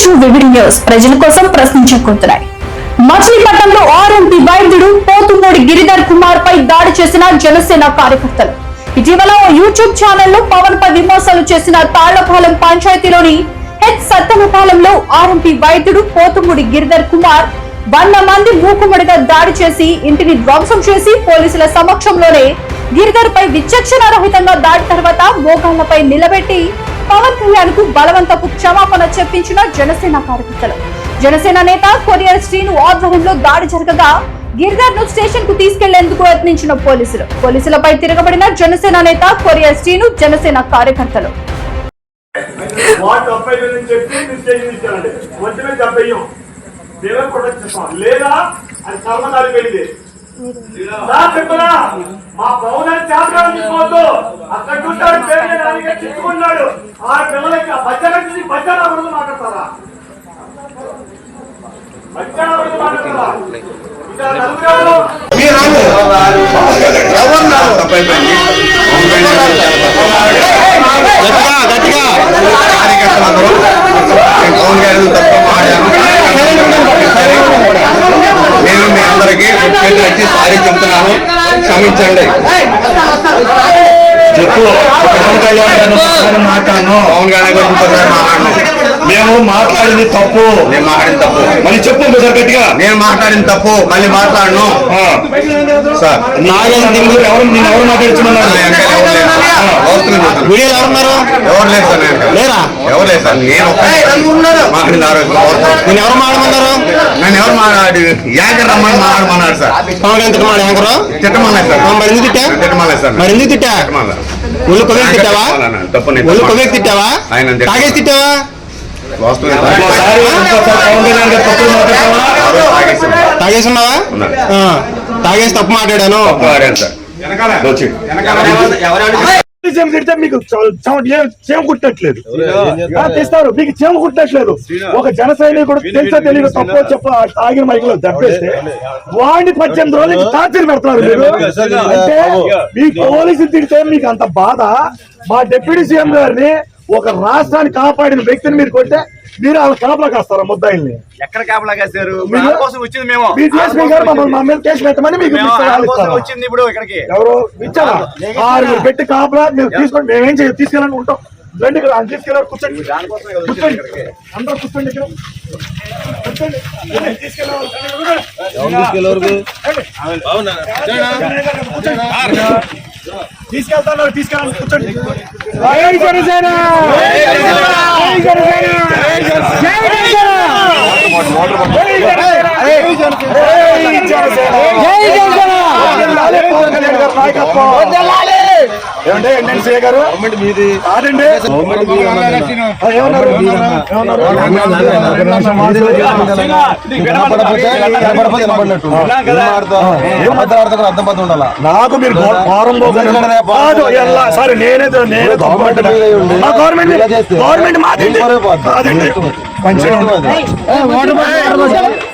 To vivid news ప్రజల కోసం ప్రశ్నించుకుంటున్నాయి. మచిలీపట్నంలో ఆర్ఎంపీ వైద్యుడు పోతుమూడి గిరిధర్ కుమార్ పై దాడి చేసిన జనసేన కార్యకర్తలు. ఇటీవల యూట్యూబ్ ఛానల్లో పవన్ పై విమర్శలు చేసిన తాళ్ళపాలెం పంచాయతీలోని హెచ్ సత్తెనపాలెంలో ఆర్ఎంపీ వైద్యుడు పోతుమూడి గిరిధర్ కుమార్ వంద మంది మూకుమ్మడిగా దాడి చేసి ఇంటిని ధ్వంసం చేసి పోలీసుల సమక్షంలోనే గిరిధర్ పై విచక్షణ రహితంగా దాడి తర్వాత మోకాళ్ళపై నిలబెట్టి పవన్ కళ్యాణ్కు బలవంతపు క్షమాపణ చెప్పించిన జనసేన కార్యకర్తలు. జనసేన నేత కొరియర్ శ్రీను ఆధ్వర్యంలో దాడి జరగగా గిరిధర్ను స్టేషన్కు తీసుకెళ్ళేందుకు యత్నించిన పోలీసులు. పోలీసులపై తిరగబడిన జనసేన నేత కొరియర్ శ్రీను జనసేన కార్యకర్తలు. లేదా అది మా పౌరాన్ని చేతకాలం తీసుకోవద్దు అక్కడ చూస్తాడు పేరు ఆ పిల్లలకి మాట్లాడతారా గట్టిగా గట్టిగా కార్యకర్తలందరూ నేను పవన్ గారి తప్ప మాట్లాడాను నేను మీ అందరికీ చేతులు వచ్చి సారీ చెప్తున్నాను. క్షమించండి. చెప్పు. పవన్ కళ్యాణ్ ఒకసారి మాట్లాడను. పవన్ గారి ఇంకోసారి మాట్లాడను. మేము మాట్లాడింది తప్పు. నేను మాట్లాడిన తప్పు. మళ్ళీ చెప్పు ఇంకోసారి గట్టిగా. నేను మాట్లాడిన తప్పు. మళ్ళీ మాట్లాడను. ఆ. సార్. గురించి ఎవరు నేను ఎవరు మాట్లాడుతున్నారు? నా వెనకాల ఎవరు లేరు. అవసరం లేదు. వీడియోలు ఎవరున్నారు ఎవరు లేదు సార్. లేరా? ఎవరు లేదు సార్? నేను మాట్లాడిన. నేను ఎవరు మాట్లాడమన్నారు? నన్ను ఎవరు మాట్లాడి యాగర్ రమ్మని మాట్లాడమన్నారు సార్. పవన్ ఎంత యాంకరు? తిట్టమన్నారు సార్. మరి ఎందుకు తిట్టా? తిట్టమన్నారు సార్. మరి ఎందుకు తిట్టా? తిట్టమన్నారు. ఒళ్ళు కొవ్వేకి తిట్టావా ఒళ్ళు. కొవ్వేకి తిట్టావా. తాగేసి తిట్టావా వాస్తవం ఇంకోసారి ఇంకోసారి పవన్ కళ్యాణ్ గారు తప్పులు మాట్లాడతావా తాగేసి ఉన్నావా ఉన్నాను. ఆ. తాగేసి తప్పు మాట్లాడాను చేమ తిడితే మీకు చేమ కుట్టట్లేదు. తీస్తారు. మీకు చేమ కుట్టట్లేదు. ఒక జన సైనికుడు తెలుసో తెలియదు తప్పో చెప్ప తాగిన మైకులో దెబ్బేస్తే వాడిని పద్దెనిమిది రోజులకి టార్చర్ పెడతారు మీరు. అంటే మీ పోలీసులు తిడితే మీకు అంత బాధ. మా డిప్యూటీ సీఎం గారిని ఒక రాష్ట్రాన్ని కాపాడిన వ్యక్తిని మీరు కొట్టే మీరు వాళ్ళ కాపలా కాస్తారా ముద్దాయిల్ని? ఎక్కడ కాపలా కాశారు? మీరు- వాళ్ళ కోసం వచ్చింది మేము. మీ డిఎస్పీ గారు మమ్మల్ని మా మీద కేసు పెట్టమని మీకు? వచ్చింది ఇప్పుడు ఇక్కడికి. ఎవరు? ఇచ్చారా? ఆరుగురు పెట్టి కాపలా మీరు తీసుకొని మేమేం చేయాలి? తీసుకెళ్ళని ఉంటాం. రండి ఇక్కడ ఆయన తీసుకెళ్ళారు కూర్చోండి. కూర్చోండి. అందరూ కూర్చోండి ఇక్కడ. తీసుకెళ్తాను తీసుకెళ్ళాలి కూర్చోండి. జై జనసేన జై జనసేన జై జనసేన జై జనసేన నాయకత్వం ఏమంటే ఏంటండి సీఏ గారు? మీది. కాదండి ఆ, ఏమన్నారు? ఏమన్నారు? నాకు మీరు సరే నేనే నేనే గవర్నమెంట్ గవర్నమెంట్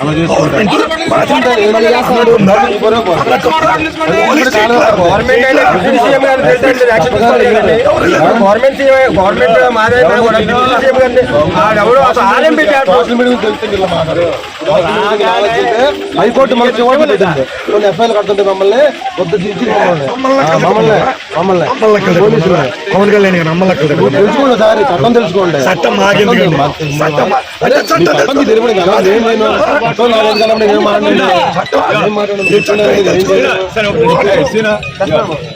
ఉంది. గవర్నమెంట్ గవర్నమెంట్ మాదే హైకోర్టు మన చివరి పెట్టింది. కొన్ని ఎఫ్ఐఆర్ కడుతుంటే మమ్మల్ని వద్దు మమ్మల్ని పవన్ కళ్యాణ్ గారు తెలుసుకోండి సార్ చట్టం తెలుసుకోండి. చట్టం మాకెందుకండి చట్టం చట్టం తెలియదు కదా. నేను నేను చట్టం ఏం